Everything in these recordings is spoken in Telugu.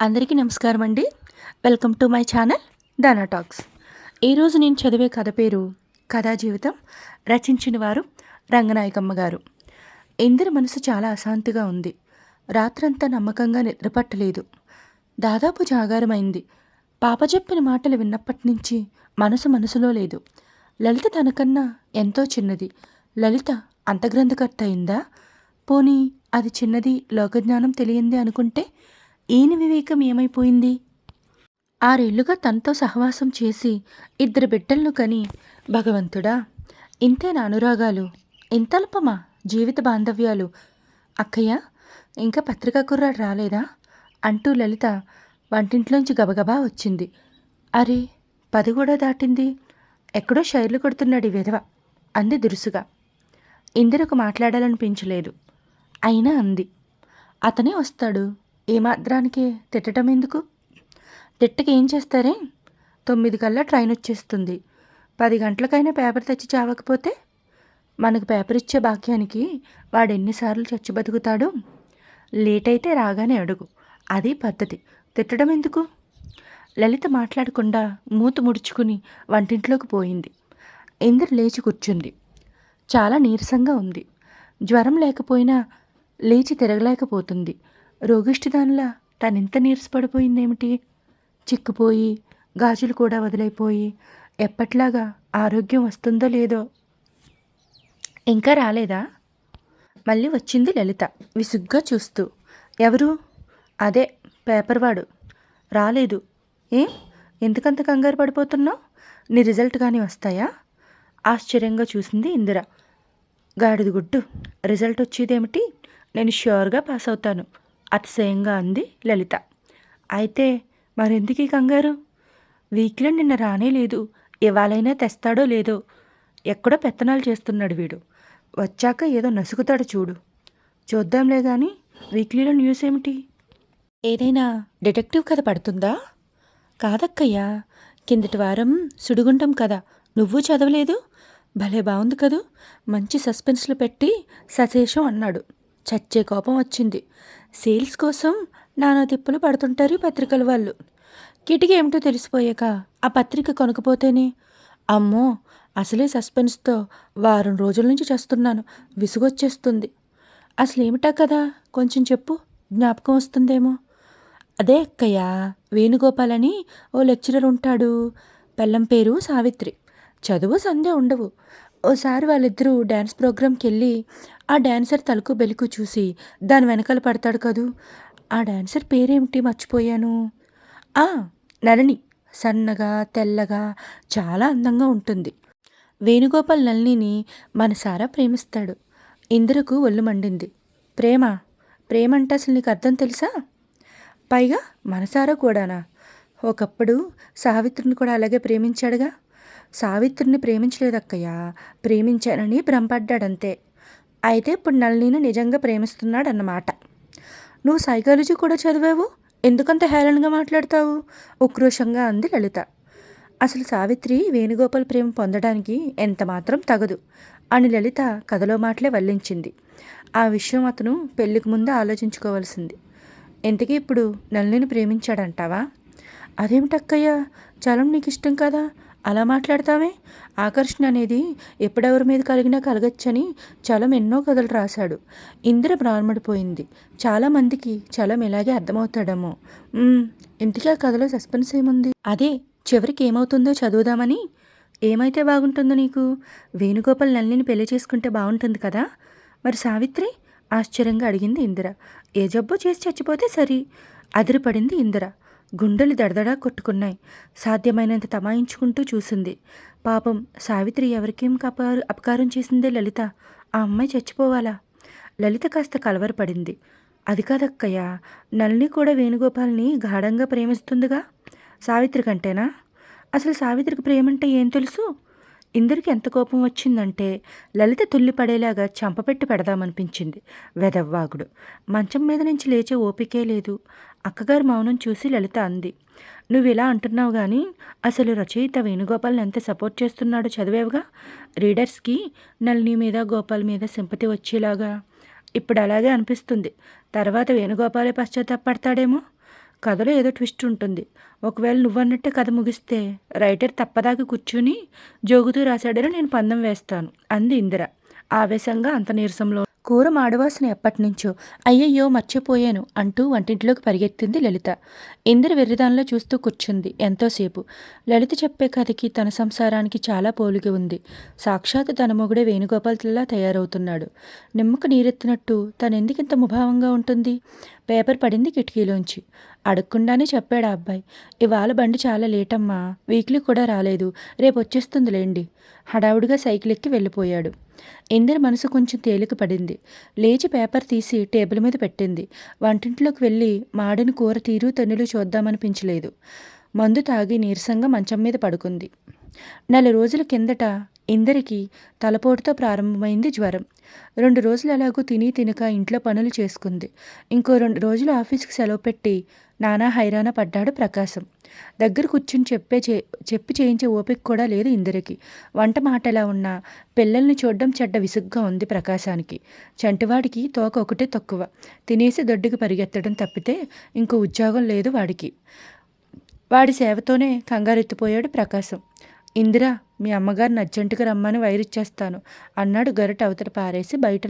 అందరికీ నమస్కారం అండి. Welcome to my channel Dana talks ఈరోజు నేను చదివే కథ పేరు కథా జీవితం రచించిన వారు రంగనాయకమ్మ గారు. ఇందిర మనసు చాలా అశాంతిగా ఉంది. రాత్రంతా నమ్మకంగా నిద్రపట్టలేదు. దాదాపు జాగారమైంది. పాప చెప్పిన మాటలు విన్నప్పటి నుంచి మనసు మనసులో లేదు. లలిత తనకన్నా ఎంతో చిన్నది. లలిత అంతగ్రంథకర్త అయిందా? పోనీ అది చిన్నది లోకజ్ఞానం తెలియంది అనుకుంటే ఈయన వివేకం ఏమైపోయింది? ఆరేళ్ళుగా తనతో సహవాసం చేసి ఇద్దరు బిడ్డలను కని భగవంతుడా ఇంతేనా అనురాగాలు ఇంతల్పమా జీవిత బాంధవ్యాలు? అక్కయ్య ఇంకా పత్రికా కుర్రాడు రాలేదా? అంటూ లలిత వంటింట్లోంచి గబగబా వచ్చింది. అరే పది కూడా దాటింది. ఎక్కడో షైర్లు కొడుతున్నాడు విధవ అంది దురుసుగా. ఇందిరకు మాట్లాడాలనిపించలేదు. అయినా అంది. అతనే వస్తాడు. ఏ మాత్రానికి తిట్టడం ఎందుకు? తిట్టకి ఏం చేస్తారే? తొమ్మిది కల్లా ట్రైన్ వచ్చేస్తుంది. పది గంటలకైనా పేపర్ తెచ్చి చావకపోతే? మనకు పేపర్ ఇచ్చే భాగ్యానికి వాడు ఎన్నిసార్లు చచ్చి బతుకుతాడు? లేట్ అయితే రాగానే అడుగు. అది పద్ధతి. తిట్టడం ఎందుకు? లలిత మాట్లాడకుండా మూత ముడుచుకుని వంటింట్లోకి పోయింది. ఇందరు లేచి కూర్చుంది. చాలా నీరసంగా ఉంది. జ్వరం లేకపోయినా లేచి తిరగలేకపోతుంది. రోగిష్టిదానిలా తనింత నీరసపడిపోయిందేమిటి చిక్కుపోయి గాజులు కూడా వదిలైపోయి ఎప్పట్లాగా ఆరోగ్యం వస్తుందో లేదో. ఇంకా రాలేదా? మళ్ళీ వచ్చింది లలిత విసుగ్గా చూస్తూ. ఎవరు? అదే పేపర్ వాడు రాలేదు. ఏం? ఎందుకంత కంగారు పడిపోతున్నావు? నీ రిజల్ట్ కానీ వస్తాయా? ఆశ్చర్యంగా చూసింది ఇందిర. గాడిద గుడ్డు రిజల్ట్ వచ్చేదేమిటి? నేను ష్యూర్గా పాస్ అవుతాను అతిశయంగా అంది లలిత. అయితే మరెందుకు ఈ కంగారు? వీక్లో నిన్న రానే లేదు. ఇవాళైనా తెస్తాడో లేదో? ఎక్కడో పెత్తనాలు చేస్తున్నాడు వీడు. వచ్చాక ఏదో నసుకుతాడు చూడు. చూద్దాంలే కానీ వీక్లీలో న్యూస్ ఏమిటి? ఏదైనా డిటెక్టివ్ కథ పడుతుందా? కాదక్కయ్యా. కిందటి వారం సుడిగుండం కదా నువ్వు చదవలేదు? భలే బాగుంది కదూ. మంచి సస్పెన్స్లు పెట్టి సశేషం అన్నాడు. చచ్చే కోపం వచ్చింది. సేల్స్ కోసం నానా తిప్పులు పడుతుంటారు పత్రికల వాళ్ళు. కిటికీ ఏమిటో తెలిసిపోయాక ఆ పత్రిక కొనకపోతేనే అమ్మో అసలే సస్పెన్స్తో వారం రోజుల నుంచి చేస్తున్నాను విసుగొచ్చేస్తుంది. అసలు ఏమిటా కదా? కొంచెం చెప్పు జ్ఞాపకం వస్తుందేమో. అదే అక్కయ్య వేణుగోపాల్ అని ఓ లెక్చరర్ ఉంటాడు. పెళ్ళం పేరు సావిత్రి. చదువు సంధ్య ఉండవు. ఓసారి వాళ్ళిద్దరూ డ్యాన్స్ ప్రోగ్రామ్కి వెళ్ళి ఆ డ్యాన్సర్ తలకు బెలుకు చూసి దాని వెనకాల పడతాడు కదూ? ఆ డ్యాన్సర్ పేరేమిటి మర్చిపోయాను? ఆ నళిని. సన్నగా తెల్లగా చాలా అందంగా ఉంటుంది. వేణుగోపాల్ నళినిని మనసారా ప్రేమిస్తాడు. ఇందిరకు ఒళ్ళు మండింది. ప్రేమ? ప్రేమ అంటే అసలు నీకు అర్థం తెలుసా? పైగా మనసారా కూడానా? ఒకప్పుడు సావిత్రిని కూడా అలాగే ప్రేమించాడుగా. సావిత్రిని ప్రేమించలేదక్కయ్య. ప్రేమించానని భ్రమపడ్డాడంతే. అయితే ఇప్పుడు నళినిని నిజంగా ప్రేమిస్తున్నాడన్నమాట. నువ్వు సైకాలజీ కూడా చదివావు? ఎందుకంత హేళనగా మాట్లాడతావు? ఉక్రోషంగా అంది లలిత. అసలు సావిత్రి వేణుగోపాల్ ప్రేమ పొందడానికి ఎంత మాత్రం తగదు అని లలిత కథలో మాటలే వల్లించింది. ఆ విషయం అతను పెళ్ళికి ముందు ఆలోచించుకోవాల్సింది. ఇంతకీ ఇప్పుడు నల్లిని ప్రేమించాడంటావా? అదేమిటక్కయ్యా? చలం నీకు ఇష్టం కదా. అలా మాట్లాడతావే? ఆకర్షణ అనేది ఎప్పుడెవరి మీద కలిగినా కలగచ్చని చలం ఎన్నో కథలు రాశాడు. ఇందిర బ్రాహ్మడిపోయింది చాలామందికి చలం ఇలాగే అర్థమవుతాడేమో. ఇంటికి ఆ కథలో సస్పెన్స్ ఏముంది? అదే చివరికి ఏమవుతుందో చదువుదామని? ఏమైతే బాగుంటుందో నీకు? వేణుగోపాల్ నల్లిని పెళ్ళి చేసుకుంటే బాగుంటుంది కదా? మరి సావిత్రి? ఆశ్చర్యంగా అడిగింది ఇందిర. ఏ జబ్బో చేసి చచ్చిపోతే సరి. అదిరిపడింది ఇందిర. గుండెలు దడదడా కొట్టుకున్నాయి. సాధ్యమైనంత తమాయించుకుంటూ చూసింది. పాపం సావిత్రి ఎవరికేం కపారు అపకారం చేసిందే లలిత. ఆ అమ్మాయి చచ్చిపోవాలా? లలిత కాస్త కలవరపడింది. అది కాదక్కయ్య నల్ని కూడా వేణుగోపాల్ని గాఢంగా ప్రేమిస్తుందిగా? సావిత్రి కంటేనా? అసలు సావిత్రికి ప్రేమంటే ఏం తెలుసు? ఇందరికి ఎంత కోపం వచ్చిందంటే లలిత తుల్లిపడేలాగా చంపపెట్టి పెడదామనిపించింది. వెదవ్వాగుడు మంచం మీద నుంచి లేచే ఓపికే లేదు. అక్కగారు మౌనం చూసి లలిత అంది. నువ్వు ఇలా అంటున్నావు కానీ అసలు రచయిత వేణుగోపాల్ని ఎంత సపోర్ట్ చేస్తున్నాడో చదివేవుగా? రీడర్స్కి నలిని మీద గోపాల్ మీద సింపతి వచ్చేలాగా. ఇప్పుడు అలాగే అనిపిస్తుంది. తర్వాత వేణుగోపాలే పశ్చాత్తాపడతాడేమో? కథలో ఏదో ట్విస్ట్ ఉంటుంది. ఒకవేళ నువ్వన్నట్టే కథ ముగిస్తే రైటర్ తప్పదాకి కూర్చుని జోగుతూ రాశాడని నేను పందెం వేస్తాను అంది ఇందిర. ఆవేశంగా అంత నీరసంలో కూర మాడవాసన ఎప్పటినుంచో. అయ్యయ్యో మర్చిపోయాను అంటూ వంటింట్లోకి పరిగెత్తింది లలిత. ఇందిర వెర్రిదానిలో చూస్తూ కూర్చుంది ఎంతోసేపు. లలిత చెప్పే కథకి తన సంసారానికి చాలా పోలిక ఉంది. సాక్షాత్ తన మొగుడే వేణుగోపాల్లా తయారవుతున్నాడు. నిమ్మకు నీరెత్తినట్టు తనెందుకింత ముభావంగా ఉంటుంది? పేపర్ పడింది కిటికీలోంచి. అడగకుండానే చెప్పాడు ఆ అబ్బాయి. ఇవాళ బండి చాలా లేటమ్మా వీక్లీ కూడా రాలేదు రేపు వచ్చేస్తుందిలేండి. హడావుడిగా సైకిల్ ఎక్కి వెళ్ళిపోయాడు. ఇందిర మనసు కొంచెం తేలిక పడింది. లేచి పేపర్ తీసి టేబుల్ మీద పెట్టింది. వంటింట్లోకి వెళ్ళి మాడిన కూర తీరు తన్నులు చూద్దామనిపించలేదు. మందు తాగి నీరసంగా మంచం మీద పడుకుంది. నెల రోజుల కిందట ఇందరికి తలపోటుతో ప్రారంభమైంది జ్వరం. రెండు రోజులు ఎలాగో తిని తినక ఇంట్లో పనులు చేసుకుంది. ఇంకో రెండు రోజులు ఆఫీస్కి సెలవు పెట్టి నానా హైరాణ పడ్డాడు ప్రకాశం. దగ్గర కూర్చుని చెప్పే చే చెప్పి చేయించే ఓపిక కూడా లేదు ఇందిరకి. వంట మాట ఎలా ఉన్నా పిల్లల్ని చూడడం చెడ్డ విసుగ్గా ఉంది ప్రకాశానికి. చంటివాడికి తోక ఒకటే తక్కువ. తినేసి దొడ్డుకి పరిగెత్తడం తప్పితే ఇంకో ఉద్యోగం లేదు వాడికి. వాడి సేవతోనే కంగారెత్తిపోయాడు ప్రకాశం. ఇందిరా మీ అమ్మగారిని అర్జెంటుగా రమ్మని వైరిచ్చేస్తాను అన్నాడు గరిట అవతల పారేసి బయట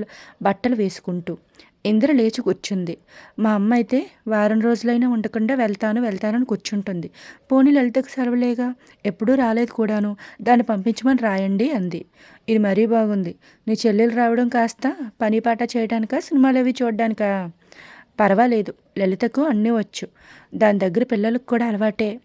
బట్టలు వేసుకుంటూ. ఇందిర లేచి కూర్చుంది. మా అమ్మ అయితే వారం రోజులైనా ఉండకుండా వెళ్తాను వెళ్తానని కూర్చుంటుంది. పోనీ లలితకు సెలవులేగా ఎప్పుడూ రాలేదు కూడాను. దాన్ని పంపించమని రాయండి అంది. ఇది మరీ బాగుంది. నీ చెల్లెలు రావడం కాస్త పని పాట చేయడానికా సినిమాలు అవి చూడడానికా? పర్వాలేదు. లలితకు అన్నీ వచ్చు. దాని దగ్గర పిల్లలకు కూడా అలవాటే.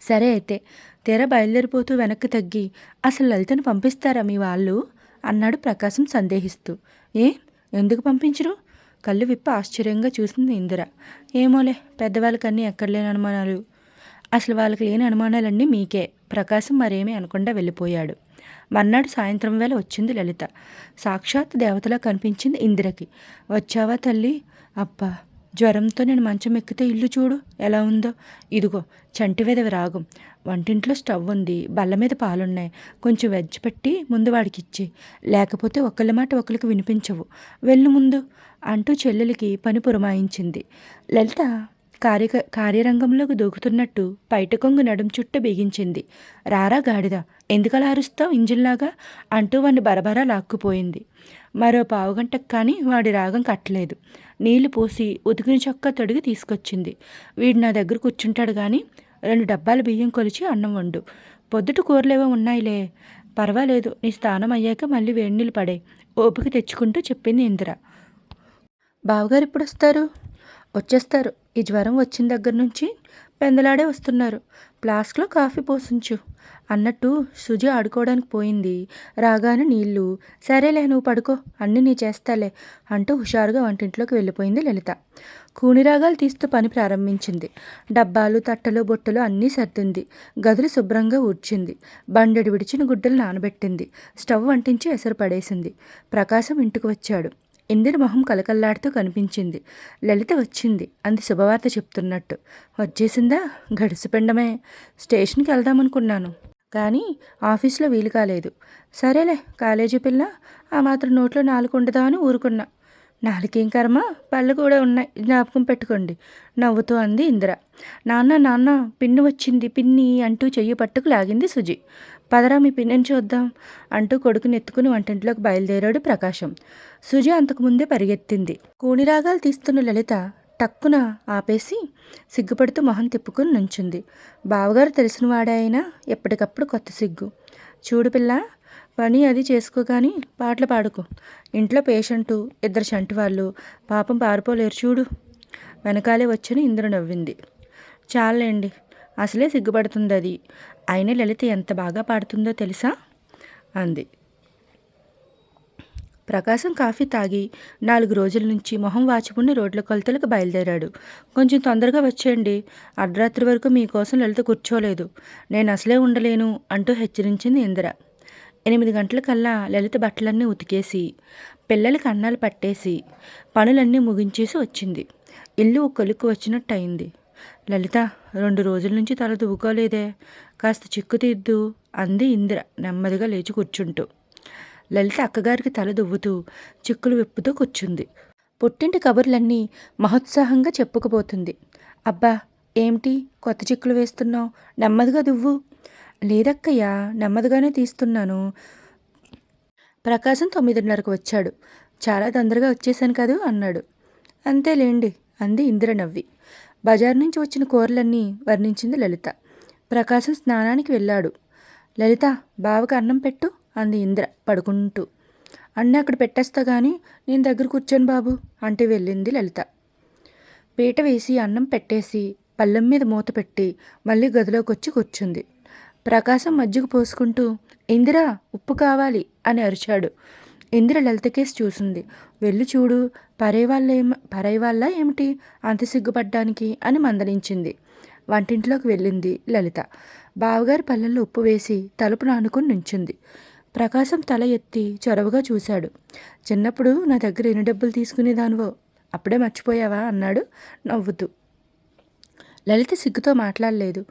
సరే అయితే తెర బయలుదేరిపోతూ వెనక్కి తగ్గి అసలు లలితను పంపిస్తారా మీ వాళ్ళు? అన్నాడు ప్రకాశం సందేహిస్తూ. ఏ? ఎందుకు పంపించరు? కళ్ళు విప్ప ఆశ్చర్యంగా చూసింది ఇందిర. ఏమోలే పెద్దవాళ్ళకన్నీ ఎక్కడ లేని అనుమానాలు. అసలు వాళ్ళకి లేని అనుమానాలన్నీ మీకే. ప్రకాశం మరేమీ అనకుండా వెళ్ళిపోయాడు. మర్నాడు సాయంత్రం వేళ వచ్చింది లలిత. సాక్షాత్ దేవతలా కనిపించింది ఇందిరకి. వచ్చావా తల్లి? అబ్బా జ్వరంతో నేను మంచం ఎక్కితే ఇల్లు చూడు ఎలా ఉందో. ఇదిగో చంటివెదవి రాగం. వంటింట్లో స్టవ్ ఉంది బల్ల మీద పాలున్నాయి. కొంచెం వెజ్ పెట్టి ముందు వాడికి ఇచ్చి లేకపోతే ఒకళ్ళ మాట ఒకరికి వినిపించవు. వెళ్ళు ముందు అంటూ చెల్లెలికి పని పురమాయించింది. లలిత కార్య కార్యరంగంలోకి దూకుతున్నట్టు పైటకొంగు నడుం చుట్ట బిగించింది. రారా గాడిద ఎందుకలా అరుస్తావు ఇంజిన్లాగా అంటూ వాడిని బరబరా లాక్కుపోయింది. మరో పావుగంటకు కానీ వాడి రాగం కట్టలేదు. నీళ్ళు పోసి ఉతికిన చొక్కా తొడిగి తీసుకొచ్చింది. వీడు నా దగ్గర కూర్చుంటాడు కానీ రెండు డబ్బాల బియ్యం కొలిచి అన్నం వండు. పొద్దుట కూరలేవో ఉన్నాయిలే. పర్వాలేదు నీ స్నానం అయ్యాక మళ్ళీ వేడి నీళ్ళు పడే ఓపిక తెచ్చుకుంటూ చెప్పింది ఇందిర. బావగారు ఎప్పుడు వస్తారు వచ్చేస్తారు. ఈ జ్వరం వచ్చిన దగ్గర నుంచి పెందలాడే వస్తున్నారు. ఫ్లాస్క్లో కాఫీ పోసుంచు. అన్నట్టు సుజి ఆడుకోవడానికి పోయింది. రాగానే నీళ్ళు సరేలే నువ్వు పడుకో అన్నీ నీ చేస్తాలే అంటూ హుషారుగా వంటింట్లోకి వెళ్ళిపోయింది లలిత. కూనిరాగాలు తీస్తూ పని ప్రారంభించింది. డబ్బాలు తట్టలు బొట్టలు అన్నీ సర్దింది. గదులు శుభ్రంగా ఊడ్చింది. బండెడు విడిచిన గుడ్డలు నానబెట్టింది. స్టవ్ వంటించి ఎసరు పడేసింది. ప్రకాశం ఇంటికి వచ్చాడు. ఇందిర మొహం కలకల్లాడుతూ కనిపించింది. లలిత వచ్చింది. అంది శుభవార్త చెప్తున్నట్టు. వచ్చేసిందా? గడిసిపెండమే స్టేషన్కి వెళ్దామనుకున్నాను. కానీ ఆఫీస్లో వీలు కాలేదు. సరేలే కాలేజీ పిల్ల ఆ మాత్రం నోట్లో నాలుగు ఉండదా అని ఊరుకున్నా. నాలుగేం కర్మ? పళ్ళు కూడా ఉన్నాయి. జ్ఞాపకం పెట్టుకోండి. నవ్వుతూ అంది ఇందిర. నాన్న నాన్న పిన్ను వచ్చింది. పిన్ని అంటూ చెయ్యి పట్టుకు లాగింది సుజి. పదరా మీ పిన్నిని చూద్దాం అంటూ కొడుకుని ఎత్తుకుని వంటింట్లోకి బయలుదేరాడు ప్రకాశం. సుజి అంతకుముందే పరిగెత్తింది. కూనిరాగాలు తీస్తున్న లలిత టక్కున ఆపేసి సిగ్గుపడుతూ మొహం తిప్పుకుని నుంచుంది. బావగారు తెలిసినవాడే అయినా ఎప్పటికప్పుడు కొత్త సిగ్గు. చూడు పిల్ల పని అది చేసుకో కానీ పాటలు పాడుకో. ఇంట్లో పేషెంటు ఇద్దరు చంటి వాళ్ళు పాపం పారిపోలేరు చూడు. వెనకాలే వచ్చని ఇంద్ర నవ్వింది. చాలండి అసలే సిగ్గుపడుతుంది అది అయినా లలిత ఎంత బాగా పాడుతుందో తెలుసా? అంది. ప్రకాశం కాఫీ తాగి నాలుగు రోజుల నుంచి మొహం వాచిపుణ్ణి రోడ్ల కొలతలకు బయలుదేరాడు. కొంచెం తొందరగా వచ్చేయండి. అర్ధరాత్రి వరకు మీకోసం లలిత కూర్చోలేదు. నేను అసలే ఉండలేను అంటూ హెచ్చరించింది ఇందిర. ఎనిమిది గంటలకల్లా లలిత బట్టలన్నీ ఉతికేసి పిల్లలకి అన్నాలు పట్టేసి పనులన్నీ ముగించేసి వచ్చింది. ఇల్లు కొలుక్కు వచ్చినట్టు అయింది లలిత రెండు రోజుల నుంచి తల దువ్వుకోలేదే. కాస్త చిక్కు తీద్దు అంది ఇందిర నెమ్మదిగా లేచి కూర్చుంటూ. లలిత అక్కగారికి తల దువ్వుతూ చిక్కులు విప్పుతూ కూర్చుంది. పుట్టింటి కబుర్లన్నీ మహోత్సాహంగా చెప్పుకుపోతుంది. అబ్బా ఏమిటి? కొత్త చిక్కులు వేస్తున్నావు. నెమ్మదిగా దువ్వు. లేదక్కయ్యా నెమ్మదిగానే తీస్తున్నాను. ప్రకాశం తొమ్మిదిన్నరకు వచ్చాడు. చాలా తొందరగా వచ్చేసాను కదూ? అన్నాడు. అంతేలేండి అంది ఇందిర నవ్వి. బజార్ నుంచి వచ్చిన కూరలన్నీ వర్ణించింది లలిత. ప్రకాశం స్నానానికి వెళ్ళాడు. లలిత బావకి అన్నం పెట్టు అంది ఇంద్ర పడుకుంటూ. అన్నీ అక్కడ పెట్టేస్తా కానీ నేను దగ్గర కూర్చోను బాబు అంటే వెళ్ళింది లలిత. పీట వేసి అన్నం పెట్టేసి పళ్ళెం మీద మూత పెట్టి మళ్ళీ గదిలోకి వచ్చి కూర్చుంది. ప్రకాశం మజ్జిగ పోసుకుంటూ ఇందిరా ఉప్పు కావాలి అని అరిచాడు. ఇందిర లలితకేసి చూసింది. వెళ్ళి చూడు పరేవాళ్ళేం వాళ్ళ పరై వాళ్ళ ఏమిటి? అంత సిగ్గుపడ్డానికి అని మందలించింది. వంటింట్లోకి వెళ్ళింది లలిత. బావగారి పళ్ళల్లో ఉప్పు వేసి తలుపు నానుకుని నుంచింది. ప్రకాశం తల ఎత్తి చొరవగా చూశాడు. చిన్నప్పుడు నా దగ్గర ఎన్ని డబ్బులు తీసుకునేదానివో అప్పుడే మర్చిపోయావా అన్నాడు నవ్వుతూ. లలిత సిగ్గుతో మాట్లాడలేదు.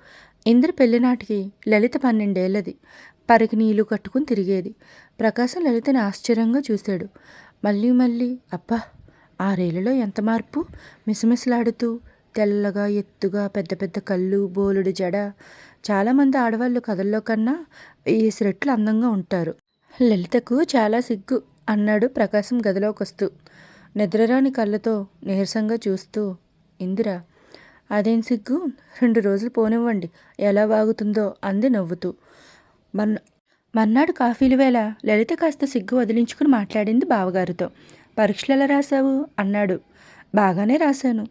ఇంద్ర పెళ్ళినాటికి లలిత పన్నెండేళ్ళది. పరికి నీళ్ళు కట్టుకుని తిరిగేది. ప్రకాశం లలితని ఆశ్చర్యంగా చూశాడు. మళ్ళీ మళ్ళీ అబ్బా ఆరేళ్ళలో ఎంత మార్పు? మిసమిసలాడుతూ తెల్లగా ఎత్తుగా పెద్ద పెద్ద కళ్ళు బోలుడు జడ. చాలామంది ఆడవాళ్ళు కథల్లో కన్నా ఈ రెట్లు అందంగా ఉంటారు. లలితకు చాలా సిగ్గు అన్నాడు ప్రకాశం గదిలోకి వస్తూ. నిద్రరాని కళ్ళతో నీరసంగా చూస్తూ ఇందిర అదేం సిగ్గు? రెండు రోజులు పోనివ్వండి. ఎలా బాగుతుందో అంది నవ్వుతూ. మన్న మర్నాడు కాఫీలు వేళ లలిత కాస్త సిగ్గు వదిలించుకుని మాట్లాడింది బావగారితో. పరీక్షలు ఎలా రాశావు? అన్నాడు. బాగానే రాశాను.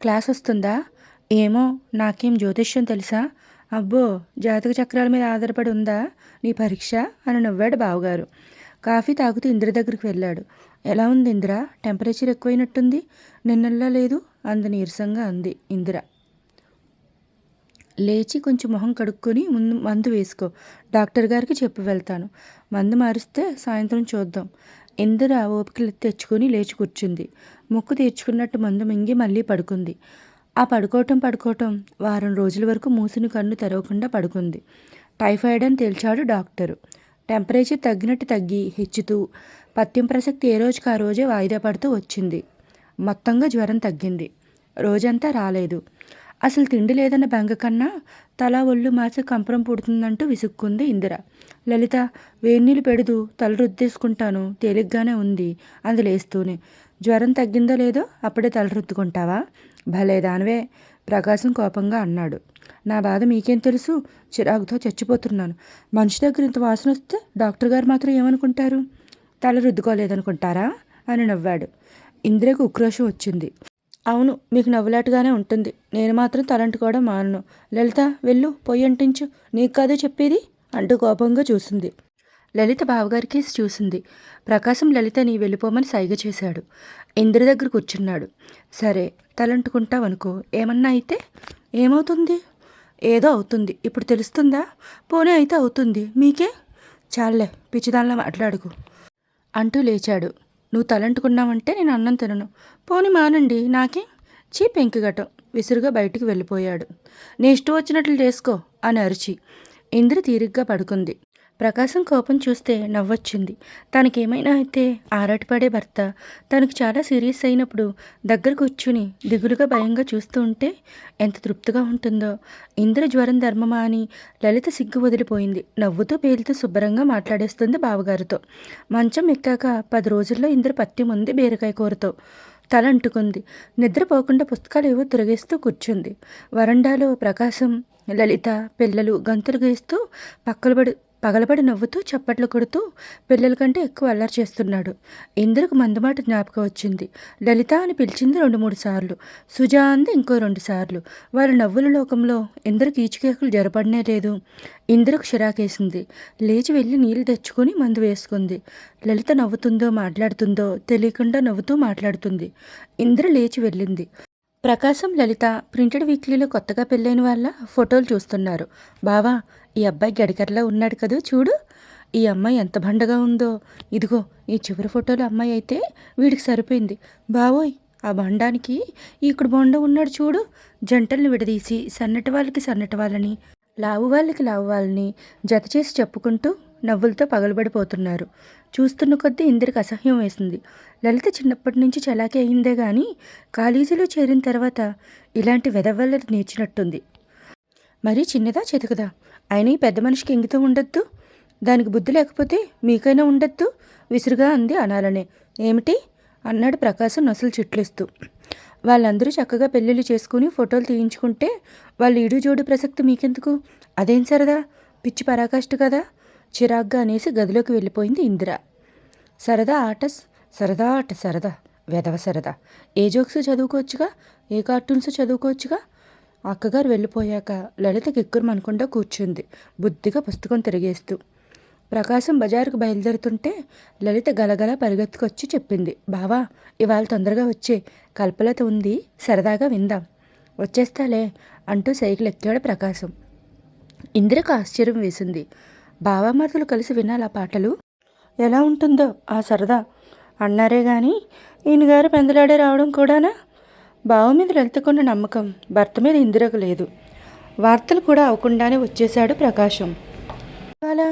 క్లాస్ వస్తుందా? ఏమో నాకేం జ్యోతిష్యం తెలుసా? అబ్బో జాతక చక్రాల మీద ఆధారపడి ఉందా? నీ పరీక్ష? అని నవ్వాడు బావగారు. కాఫీ తాగుతూ ఇంద్ర దగ్గరికి వెళ్ళాడు. ఎలా ఉంది ఇందిరా? టెంపరేచర్ ఎక్కువైనట్టుంది? నిన్నల్లా లేదు అంది నీరసంగా అంది ఇందిర. లేచి కొంచెం మొహం కడుక్కొని ముందు మందు వేసుకో. డాక్టర్ గారికి చెప్పి వెళ్తాను. మందు మారిస్తే సాయంత్రం చూద్దాం. ఇందిర ఓపికలు తెచ్చుకొని లేచి కూర్చుంది. ముక్కు తీర్చుకున్నట్టు మందు మింగి మళ్ళీ పడుకుంది. ఆ పడుకోవటం పడుకోవటం వారం రోజుల వరకు మూసిన కన్ను తెరవకుండా పడుకుంది. టైఫాయిడ్ అని తేల్చాడు డాక్టరు. టెంపరేచర్ తగ్గినట్టు తగ్గి హెచ్చుతూ పత్యం ప్రసక్తి ఏ రోజుకి ఆ రోజే వాయిదా పడుతూ వచ్చింది. మొత్తంగా జ్వరం తగ్గింది. రోజంతా రాలేదు. అసలు తిండి లేదన్న బెంగ కన్నా తల ఒళ్ళు మాసి కంపరం పుడుతుందంటూ విసుక్కుంది ఇందిర. లలిత వేన్నీళ్ళు పెడుతూ తల రుద్దేసుకుంటాను తేలిగ్గానే ఉంది అంది లేస్తూనే. జ్వరం తగ్గిందో లేదో అప్పుడే తల రుద్దుకుంటావా? భలే దానివే ప్రకాశం కోపంగా అన్నాడు. నా బాధ మీకేం తెలుసు? చిరాకుతో చచ్చిపోతున్నాను. మనిషి దగ్గర ఇంత వాసన వస్తే డాక్టర్ గారు మాత్రం ఏమనుకుంటారు? తల రుద్దుకోలేదనుకుంటారా? అని నవ్వాడు. ఇందిరకు ఉక్రోషం వచ్చింది. అవును మీకు నవ్వులాటగానే ఉంటుంది. నేను మాత్రం తలంటుకోవడం మానను. లలిత వెళ్ళు పొయ్యి అంటించు. నీకు కాదే చెప్పేది? అంటూ కోపంగా చూసింది. లలిత బావగారికి చూసింది. ప్రకాశం లలితని వెళ్ళిపోమని సైగ చేశాడు. ఇంద్ర దగ్గర కూర్చున్నాడు. సరే తలంటుకుంటావనుకో. ఏమన్నా అయితే? ఏమవుతుంది? ఏదో అవుతుంది. ఇప్పుడు తెలుస్తుందా? పోనీ అయితే అవుతుంది. మీకే? చాలే పిచ్చిదానిలా మాట్లాడుకు. అంటూ లేచాడు. నువ్వు తలంటుకున్నావంటే నేను అన్నం తినను. పోని మానండి నాకే? చీ పెంకిగటం విసురుగా బయటికి వెళ్ళిపోయాడు. నీ ఇష్టం వచ్చినట్లు చేసుకో అని అరిచి. ఇంద్ర తీరిగ్గా పడుకుంది. ప్రకాశం కోపం చూస్తే నవ్వొచ్చింది. తనకేమైనా అయితే ఆరాటపడే భర్త. తనకు చాలా సీరియస్ అయినప్పుడు దగ్గర కూర్చుని దిగులుగా భయంగా చూస్తూ ఉంటే ఎంత తృప్తిగా ఉంటుందో. ఇంద్ర జ్వరం ధర్మమా అని లలిత సిగ్గు వదిలిపోయింది. నవ్వుతూ పేలుతూ శుభ్రంగా మాట్లాడేస్తుంది బావగారితో. మంచం ఎక్కాక పది రోజుల్లో ఇంద్ర పత్తి ఉంది బీరకాయ కూరతో తల అంటుకుంది. నిద్రపోకుండా పుస్తకాలు ఏవో తిరగేస్తూ కూర్చుంది. వరండాలో ప్రకాశం లలిత పిల్లలు గంతులు గీస్తూ పక్కలబడి పగలబడి నవ్వుతూ చప్పట్లు కొడుతూ పిల్లల కంటే ఎక్కువ అల్లరి చేస్తున్నాడు. ఇంద్రకు మందుమాట జ్ఞాపకం వచ్చింది. లలిత అని పిలిచింది రెండు మూడు సార్లు. సుజా అంది ఇంకో రెండు సార్లు. వారి నవ్వుల లోకంలో ఇంద్రకు ఈచుకేకులు జరపడనే లేదు. ఇంద్రకు చిరాకేసింది. లేచి వెళ్ళి నీళ్ళు తెచ్చుకొని మందు వేసుకుంది. లలిత నవ్వుతుందో మాట్లాడుతుందో తెలియకుండా నవ్వుతూ మాట్లాడుతుంది. ఇంద్ర లేచి వెళ్ళింది. ప్రకాశం లలిత ప్రింటెడ్ వీక్లీలో కొత్తగా పెళ్ళైన వాళ్ళ ఫోటోలు చూస్తున్నారు. బావా ఈ అబ్బాయి గడికర్లా ఉన్నాడు కదూ చూడు. ఈ అమ్మాయి ఎంత బండగా ఉందో. ఇదిగో ఈ చివరి ఫోటోలో అమ్మాయి అయితే వీడికి సరిపోయింది. బావోయ్ ఆ బండానికి ఇక్కడ బొండ ఉన్నాడు చూడు. జంటల్ని విడదీసి సన్నటి వాళ్ళకి సన్నటి వాళ్ళని లావు వాళ్ళకి లావు వాళ్ళని జత చేసి చెప్పుకుంటూ నవ్వులతో పగలబడిపోతున్నారు. చూస్తున్న కొద్దీ ఇందిరికి అసహ్యం వేసింది. లలిత చిన్నప్పటి నుంచి చలాకి అయిందే కానీ కాలేజీలో చేరిన తర్వాత ఇలాంటి వెదవల్లది నేర్చినట్టుంది. మరీ చిన్నదా చెతుకుదా? అయినా ఈ పెద్ద మనిషికి ఇంగితం ఉండొద్దు? దానికి బుద్ధి లేకపోతే మీకైనా ఉండొద్దు? విసురుగా అంది అనాలనే. ఏమిటి? అన్నాడు ప్రకాశం నొసలు చిట్లిస్తూ. వాళ్ళందరూ చక్కగా పెళ్ళిళ్ళు చేసుకుని ఫోటోలు తీయించుకుంటే వాళ్ళు ఈడు జోడు ప్రసక్తి మీకెందుకు? అదేం సరదా? పిచ్చి పరాకాష్ట కదా? చిరాగ్గా అనేసి గదిలోకి వెళ్ళిపోయింది ఇందిర. సరదా ఆటస్ సరదా అట సరదా. వెధవ సరదా. ఏ జోక్స్ చదువుకోవచ్చుగా? ఏ కార్టూన్స్ చదువుకోవచ్చుగా? అక్కగారు వెళ్ళిపోయాక లలిత కిక్కురమనకుండా కూర్చుంది. బుద్ధిగా పుస్తకం తిరిగేస్తూ. ప్రకాశం బజారుకు బయలుదేరుతుంటే లలిత గలగల పరిగెత్తుకొచ్చి చెప్పింది. బావా ఇవాళ తొందరగా వచ్చే. కల్పలత ఉంది. సరదాగా విందాం. వచ్చేస్తాలే అంటూ సైకిల్ ఎక్కాడు ప్రకాశం. ఇందిరకు ఆశ్చర్యం వేసింది. బావామరుదులు కలిసి వినాలి ఆ పాటలు? ఎలా ఉంటుందో ఆ సరదా. అన్నారే కానీ ఈయనగారు పెందలాడే రావడం కూడానా? బావ మీద లలితకున్న నమ్మకం భర్త మీద ఇందిరకు లేదు. వార్తలు కూడా అవ్వకుండానే వచ్చేశాడు ప్రకాశం. అలా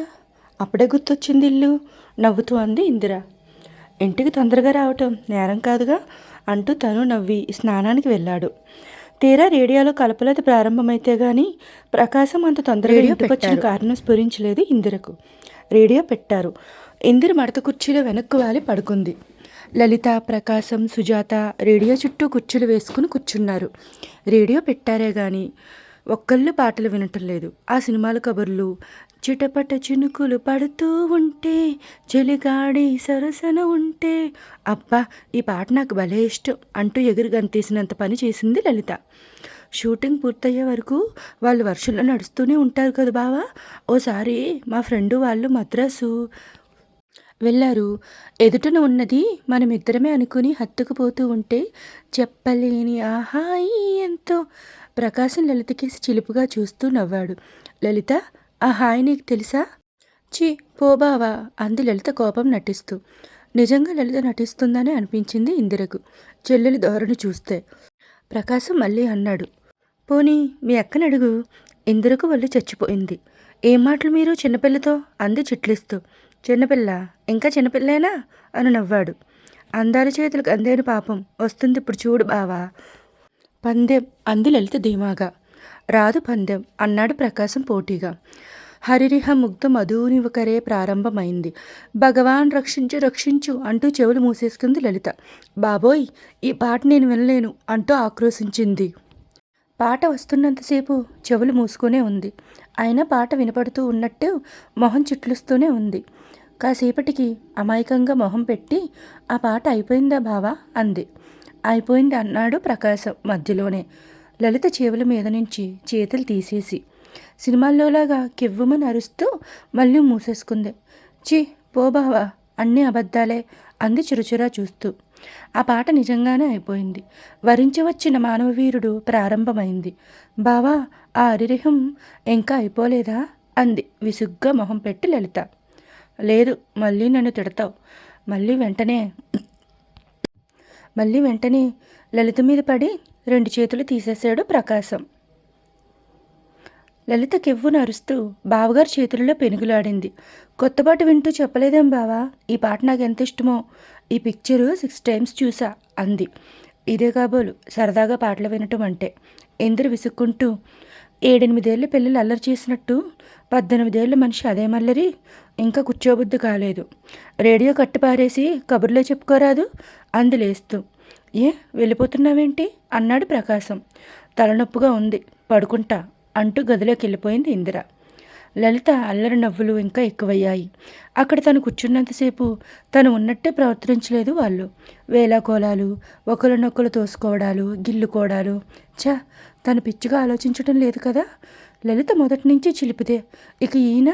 అప్పుడే గుర్తొచ్చింది ఇల్లు నవ్వుతూ అంది ఇందిర. ఇంటికి తొందరగా రావటం నేరం కాదుగా అంటూ తను నవ్వి స్నానానికి వెళ్ళాడు. తీరా రేడియోలో కలపలత ప్రారంభమైతే గాని ప్రకాశం అంత తొందరగా ఇంటికి వచ్చిన కారణం స్ఫురించలేదు ఇందిరకు. రేడియో పెట్టారు. ఇందిర మడత కుర్చీలో వెనక్కు వాలి పడుకుంది. లలిత ప్రకాశం సుజాత రేడియో చుట్టూ కుర్చీలు వేసుకుని కూర్చున్నారు. రేడియో పెట్టారే కానీ ఒక్కళ్ళు పాటలు వినటం లేదు. ఆ సినిమాల కబుర్లు చిటపట చినుకులు పడుతూ ఉంటే చెలిగాడి సరసన ఉంటే అబ్బా ఈ పాట నాకు భలే ఇష్టం అంటూ ఎగురు గంతేసినంత పని చేసింది లలిత. షూటింగ్ పూర్తయ్యే వరకు వాళ్ళు వర్షంలో నడుస్తూనే ఉంటారు కదా బావా? ఓసారి మా ఫ్రెండు వాళ్ళు మద్రాసు వెళ్ళారు. ఎదుటన ఉన్నది మనమిద్దరమే అనుకుని హత్తుకుపోతూ ఉంటే చెప్పలేని ఆహాయి ఎంతో ప్రకాశం లలితకేసి చిలుపుగా చూస్తూ నవ్వాడు. లలిత ఆ హాయ్ నీకు తెలుసా? చి పోబావా అంది లలిత కోపం నటిస్తూ. నిజంగా లలిత నటిస్తుందని అనిపించింది ఇందిరకు చెల్లెలి ధోరణి చూస్తే. ప్రకాశం మళ్ళీ అన్నాడు. పోనీ మీ అక్కని అడుగు. ఇందిరకు వాళ్ళు చచ్చిపోయింది. ఏం మాటలు మీరు చిన్నపిల్లతో? అంది చిట్లిస్తూ. చిన్నపిల్ల ఇంకా చిన్నపిల్లేనా? అని నవ్వాడు. అందాల చేతులకు అందేను పాపం. వస్తుంది ఇప్పుడు చూడు బావా. పందెం అంది లలిత ధీమాగా. రాదు పందెం అన్నాడు ప్రకాశం పోటీగా. హరిరిహ ముగ్ధ మధునివకరే ప్రారంభమైంది. భగవాన్ రక్షించు రక్షించు అంటూ చెవులు మూసేసుకుంది లలిత. బాబోయ్ ఈ పాట నేను వినలేను అంటూ ఆక్రోశించింది. పాట వస్తున్నంతసేపు చెవులు మూసుకునే ఉంది. అయినా పాట వినపడుతూ ఉన్నట్టు మొహం చిట్లుస్తూనే ఉంది. కాసేపటికి అమాయకంగా మొహం పెట్టి ఆ పాట అయిపోయిందా బావా? అంది. అయిపోయింది అన్నాడు ప్రకాశం మధ్యలోనే. లలిత చెవుల మీద నుంచి చేతులు తీసేసి సినిమాల్లోలాగా కివ్వమని అరుస్తూ మళ్ళీ మూసేసుకుంది. చి పో బావా అన్నీ అబద్ధాలే. అంది చిరుచురా చూస్తూ ఆ పాట నిజంగానే అయిపోయింది. వరించవచ్చిన మానవవీరుడు ప్రారంభమైంది. బావా ఆ అరిరిహం ఇంకా అయిపోలేదా? అంది. విసుగ్గా మొహం పెట్టి లలిత. లేదు మళ్ళీ నన్ను తిడతావు. మళ్ళీ వెంటనే మళ్ళీ వెంటనే లలిత మీద పడి రెండు చేతులు తీసేశాడు ప్రకాశం. లలిత కెవ్వును అరుస్తూ బావగారి చేతుల్లో పెనుగులాడింది. కొత్త పాట వింటూ చెప్పలేదేం బావా? ఈ పాట నాకు ఎంత ఇష్టమో? ఈ పిక్చరు సిక్స్ టైమ్స్ చూసా అంది. ఇదే కాబోలు సరదాగా పాటలు వినటం అంటే. ఇందరు విసుక్కుంటూ ఏడెనిమిదేళ్ళ పిల్లలు అల్లరి చేసినట్టు పద్దెనిమిదేళ్ళ మనిషి అదే మల్లరి ఇంకా కూర్చోబుద్ధి కాలేదు. రేడియో కట్టిపారేసి కబుర్లో చెప్పుకోరాదు అంది లేస్తూ. ఏ వెళ్ళిపోతున్నావేంటి? అన్నాడు ప్రకాశం. తలనొప్పుగా ఉంది. పడుకుంటా అంటూ గదిలోకి వెళ్ళిపోయింది ఇందిర. లలిత అల్లరి నవ్వులు ఇంకా ఎక్కువయ్యాయి. అక్కడ తను కూర్చున్నంతసేపు తను ఉన్నట్టే ప్రవర్తించలేదు వాళ్ళు. వేలాకోలాలు ఒకరినొకరు తోసుకోవడాలు గిల్లుకోవడాలు. చా తను పిచ్చిగా ఆలోచించడం లేదు కదా? లలిత మొదటి నుంచి చిలిపితే ఇక ఈయన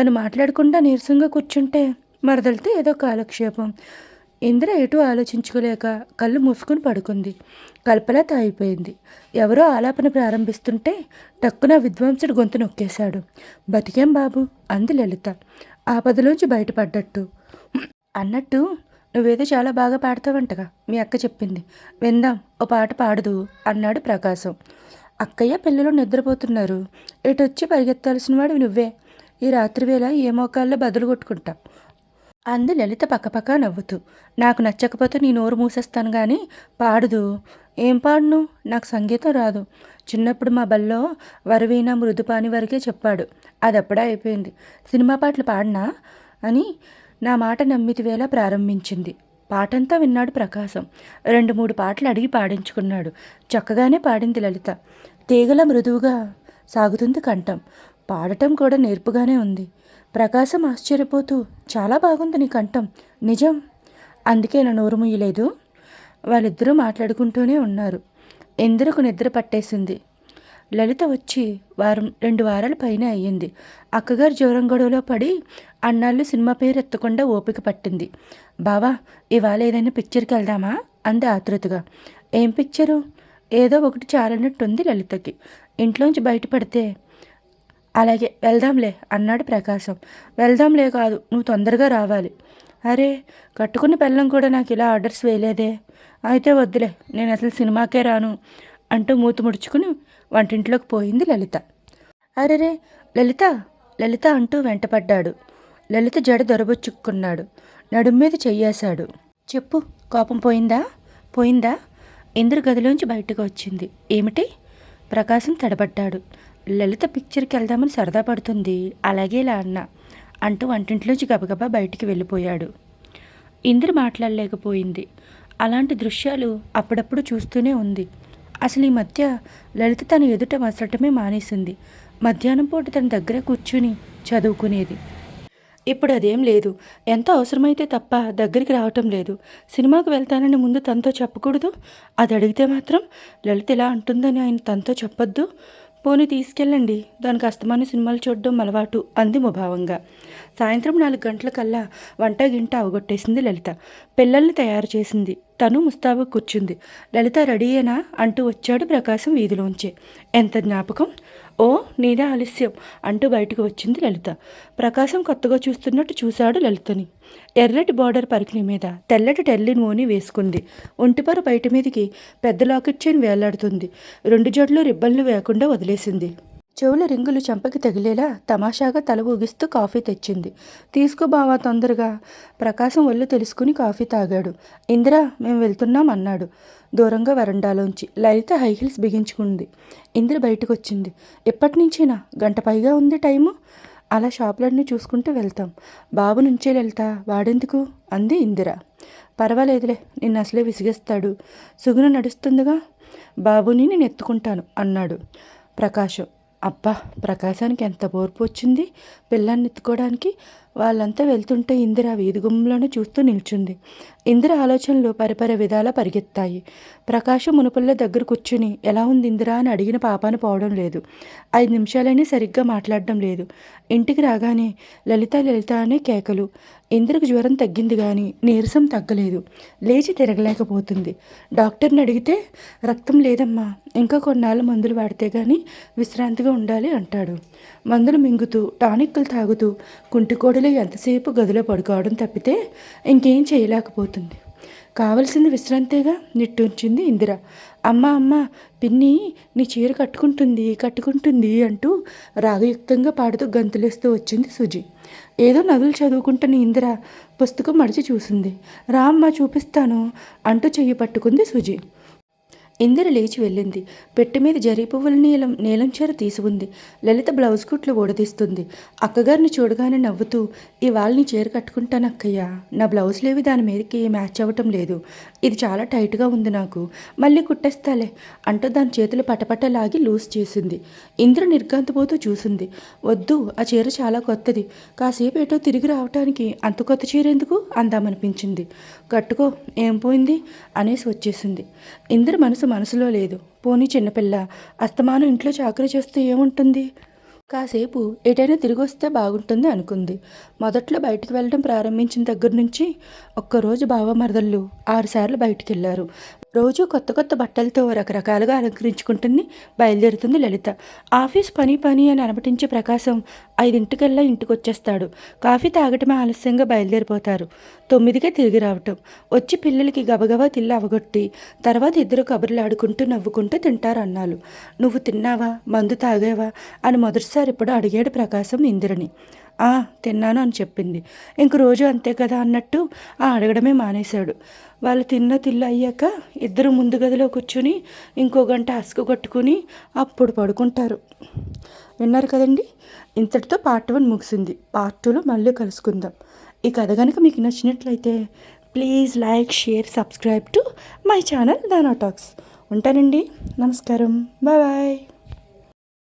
తను మాట్లాడకుండా నీరసంగా కూర్చుంటే మరదలితే ఏదో కాలక్షేపం. ఇందిర ఎటు ఆలోచించుకోలేక కళ్ళు మూసుకుని పడుకుంది. కల్పలత అయిపోయింది ఎవరో ఆలాపన ప్రారంభిస్తుంటే టక్కున విద్వాంసుడు గొంతు నొక్కేశాడు. బతికేం బాబు? అంది లలిత. ఆపదలోంచి బయటపడ్డట్టు. అన్నట్టు నువ్వేదో చాలా బాగా పాడతావంటగా మీ అక్క చెప్పింది. విందాం ఓ పాట పాడదు అన్నాడు ప్రకాశం. అక్కయ్య పిల్లలు నిద్రపోతున్నారు. ఇటొచ్చి పరిగెత్తాల్సిన వాడు నువ్వే. ఈ రాత్రి వేళ ఏ మోకాల్లో బదులు కొట్టుకుంటా. అంది లలిత పక్కపక్క నవ్వుతూ. నాకు నచ్చకపోతే నీ నోరు మూసేస్తాను కానీ పాడదు. ఏం పాడును? నాకు సంగీతం రాదు. చిన్నప్పుడు మా బల్లో వరవీణ మృదుపాని వరకే చెప్పాడు. అది అప్పుడే అయిపోయింది. సినిమా పాటలు పాడినా? అని నా మాట నమ్మితి వేళ ప్రారంభించింది. పాటంతా విన్నాడు ప్రకాశం. రెండు మూడు పాటలు అడిగి పాడించుకున్నాడు. చక్కగానే పాడింది లలిత. తీగల మృదువుగా సాగుతుంది కంఠం. పాడటం కూడా నేర్పుగానే ఉంది. ప్రకాశం ఆశ్చర్యపోతూ చాలా బాగుంది నీ కంఠం. నిజం? అందుకే నా నోరు ముయ్యలేదు వాళ్ళిద్దరూ మాట్లాడుకుంటూనే ఉన్నారు. ఇంద్రకు నిద్ర పట్టేసింది? లలిత వచ్చి వారం రెండు వారాల పైన అయ్యింది. అక్కగారు జ్వరం గొడవలో పడి అన్నాళ్ళు సినిమా పేరు ఎత్తకుండా ఓపిక పట్టింది. బావా ఇవాళ ఏదైనా పిక్చర్కి వెళ్దామా? అంది ఆతృతగా ఏం పిక్చరు? ఏదో ఒకటి చాలన్నట్టుంది లలితకి. ఇంట్లోంచి బయటపడితే అలాగే వెళ్దాంలే అన్నాడు ప్రకాశం. వెళ్దాంలే కాదు నువ్వు తొందరగా రావాలి. అరే కట్టుకున్న పిల్లం కూడా నాకు ఇలా ఆర్డర్స్ వేయలేదే. అయితే వద్దులే నేను అసలు సినిమాకే రాను అంటూ మూతి ముడుచుకుని వంటింట్లోకి పోయింది లలిత. అరెరే లలిత లలిత అంటూ వెంటపడ్డాడు. లలిత జడ దొరబుచ్చుకున్నాడు. నడుం మీద చెయ్యేశాడు. చెప్పు కోపం పోయిందా? పోయిందా? ఇంద్ర గదిలోంచి బయటకు వచ్చింది. ఏమిటి? ప్రకాశం తడబడ్డాడు. లలిత పిక్చర్కి వెళ్దామని సరదా పడుతుంది. అలాగే ఇలా అన్న అంటూ వంటింట్లోంచి గబగబా బయటికి వెళ్ళిపోయాడు. ఇంద్ర మాట్లాడలేకపోయింది. అలాంటి దృశ్యాలు అప్పుడప్పుడు చూస్తూనే ఉంది. అసలు ఈ మధ్య లలిత తన ఎదుట మసటమే మానేసింది. మధ్యాహ్నం పూట తన దగ్గర కూర్చుని చదువుకునేది. ఇప్పుడు అదేం లేదు. ఎంత అవసరమైతే తప్ప దగ్గరికి రావటం లేదు. సినిమాకు వెళ్తానని ముందు తనతో చెప్పకూడదు? అది అడిగితే మాత్రం లలిత ఇలా అంటుందని ఆయన తనతో చెప్పొద్దు. పోనీ తీసుకెళ్ళండి. దానికి అస్తమాన సినిమాలు చూడడం అలవాటు అంది ముభావంగా. సాయంత్రం నాలుగు గంటలకల్లా వంట గింట అవగొట్టేసింది లలిత. పిల్లల్ని తయారు చేసింది. తను ముస్తాబు కూర్చుంది. లలిత రెడీయేనా? అంటూ వచ్చాడు ప్రకాశం వీధిలోంచే. ఎంత జ్ఞాపకం? ఓ నీదే ఆలస్యం అంటూ బయటకు వచ్చింది లలిత. ప్రకాశం కొత్తగా చూస్తున్నట్టు చూశాడు లలితని. ఎర్రటి బార్డర్ పరికిణి మీద తెల్లటి టెల్లిన్ ఓని వేసుకుంది. ఒంటిపర బయట మీదకి పెద్ద లాకెట్ చైన్ వేలాడుతుంది. రెండు జడలు రిబ్బన్లు వేయకుండా వదిలేసింది. చెవుల రింగులు చెంపకి తగిలేలా తమాషాగా తల ఊగిస్తూ కాఫీ తెచ్చింది. తీసుకో బావా తొందరగా. ప్రకాశం ఒళ్ళు తెలుసుకుని కాఫీ తాగాడు. ఇందిరా మేము వెళ్తున్నాం అన్నాడు దూరంగా వరండాలోంచి. లలిత హై హీల్స్ బిగించుకుంది. ఇందిర బయటకు వచ్చింది ఎప్పటి నుంచేనా గంట పైగా ఉంది టైము. అలా షాపులన్నీ చూసుకుంటూ వెళ్తాం. బాబు నుంచే వెళ్తా వాడెందుకు? అంది ఇందిర. పర్వాలేదులే. నిన్ను అసలే విసిగేస్తాడు. సుగుణ నడుస్తుందిగా. బాబుని నేను ఎత్తుకుంటాను అన్నాడు ప్రకాశం. అబ్బా ప్రకాశానికి ఎంత ఓర్పు వచ్చింది? పిల్లాన్ని ఎత్తుకోవడానికి వాళ్ళంతా వెళ్తుంటే ఇందిర వీధి చూస్తూ నిల్చుంది. ఇందిర ఆలోచనలు పరిపర విధాలా పరిగెత్తాయి. ప్రకాశం మునుపుల్ల దగ్గర కూర్చుని ఎలా ఉంది ఇందిరా? అని అడిగిన పాపాను పోవడం లేదు. ఐదు నిమిషాలైనా సరిగ్గా మాట్లాడడం లేదు. ఇంటికి రాగానే లలిత లలిత అనే కేకలు. ఇందిరకు జ్వరం తగ్గింది కానీ నీరసం తగ్గలేదు. లేచి తిరగలేకపోతుంది. డాక్టర్ని అడిగితే రక్తం లేదమ్మా ఇంకా కొన్నాళ్ళు మందులు వాడితే కానీ విశ్రాంతిగా ఉండాలి అంటాడు. మందులు మింగుతూ టానిక్లు తాగుతూ కుంటికోడలు ఎంతసేపు గదిలో పడుకోవడం తప్పితే ఇంకేం చేయలేకపోతుంది. కావలసింది విశ్రాంతిగా నిట్టూర్చింది ఇందిర. అమ్మ అమ్మ పిన్ని నీ చీర కట్టుకుంటుంది కట్టుకుంటుంది అంటూ రాగయుక్తంగా పాడుతూ గంతులేస్తూ వచ్చింది సుజి. ఏదో నదులు చదువుకుంటున్న ఇందిర పుస్తకం మడిచి చూసింది. రా అమ్మ చూపిస్తాను అంటూ చెయ్యి పట్టుకుంది సుజి. ఇందిర లేచి వెళ్ళింది. పెట్టె మీద జరీ పువ్వుల నీలం నీలం చీర తీసి ఉంది లలిత బ్లౌజ్ కుట్లు ఊడదీస్తుంది. అక్కగారిని చూడగానే నవ్వుతూ ఇవాళ నీ చీర కట్టుకుంటాను అక్కయ్య. నా బ్లౌజ్లేవి దాని మీదకి మ్యాచ్ అవ్వటం లేదు. ఇది చాలా టైట్గా ఉంది నాకు. మళ్ళీ కుట్టేస్తాలే అంటూ దాని చేతులు పటపట లాగి లూజ్ చేసింది. ఇంద్ర నిర్గాంతపోతూ చూసింది. వద్దు ఆ చీర చాలా కొత్తది. కాసేపు ఏటో తిరిగి రావటానికి అంత కొత్త చీర ఎందుకు? అందామనిపించింది. కట్టుకో ఏం పోయింది? అనేసి వచ్చేసింది. ఇంద్ర మనసు మనసులో లేదు. పోనీ చిన్నపిల్ల అస్తమానం ఇంట్లో చాకరీ చేస్తే ఏముంటుంది? కాసేపు ఎటైనా తిరిగి వస్తే బాగుంటుంది అనుకుంది. మొదట్లో బయటికి వెళ్ళడం ప్రారంభించిన దగ్గర నుంచి ఒక్కరోజు బావమరదళ్ళు ఆరుసార్లు బయటికి వెళ్ళారు రోజు కొత్త కొత్త బట్టలతో రకరకాలుగా అలంకరించుకుంటుంది బయలుదేరుతుంది లలిత. ఆఫీస్ పని పని అని అనబటించే ప్రకాశం ఐదింటికల్లా ఇంటికి వచ్చేస్తాడు కాఫీ తాగటమే ఆలస్యంగా బయలుదేరిపోతారు. తొమ్మిదికే తిరిగి రావటం. వచ్చి పిల్లలకి గబగబా తిల్లు అవగొట్టి తర్వాత ఇద్దరు కబుర్లు ఆడుకుంటూ నవ్వుకుంటూ తింటారు అన్నాలు నువ్వు తిన్నావా? మందు తాగావా? అని మొదటిసారి ఇప్పుడు అడిగాడు ప్రకాశం ఇందిరని. "ఆ, తిన్నాను అని చెప్పింది. ఇంక రోజు అంతే కదా అన్నట్టు ఆ అడగడమే మానేశాడు. వాళ్ళు తిన్న తిల్లు అయ్యాక ఇద్దరు ముందు గదిలో కూర్చుని ఇంకో గంట అసుకు కట్టుకుని అప్పుడు పడుకుంటారు. విన్నారు కదండి? ఇంతటితో పార్ట్ వన్ ముగిసింది. పార్ట్ టూలో మళ్ళీ కలుసుకుందాం. ఈ కథ కనుక మీకు నచ్చినట్లయితే please like share subscribe to my channel Dana talks. ఉంటానండి. నమస్కారం. బాయ్.